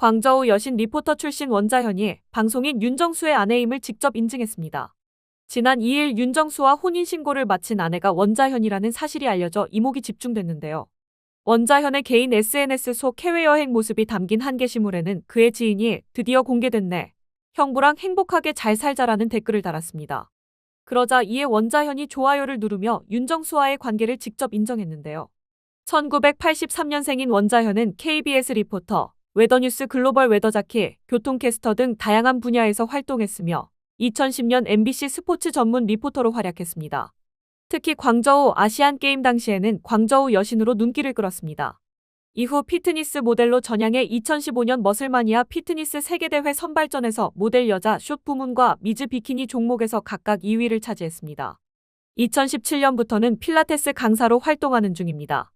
광저우 여신 리포터 출신 원자현이 방송인 윤정수의 아내임을 직접 인증했습니다. 지난 2일 윤정수와 혼인신고를 마친 아내가 원자현이라는 사실이 알려져 이목이 집중됐는데요. 원자현의 개인 SNS 속 해외여행 모습이 담긴 한 게시물에는 그의 지인이 드디어 공개됐네. 형부랑 행복하게 잘 살자라는 댓글을 달았습니다. 그러자 이에 원자현이 좋아요를 누르며 윤정수와의 관계를 직접 인정했는데요. 1983년생인 원자현은 KBS 리포터, 웨더뉴스 글로벌 웨더자키, 교통캐스터 등 다양한 분야에서 활동했으며 2010년 MBC 스포츠 전문 리포터로 활약했습니다. 특히 광저우 아시안게임 당시에는 광저우 여신으로 눈길을 끌었습니다. 이후 피트니스 모델로 전향해 2015년 머슬마니아 피트니스 세계대회 선발전에서 모델 여자 숏 부문과 미즈 비키니 종목에서 각각 2위를 차지했습니다. 2017년부터는 필라테스 강사로 활동하는 중입니다.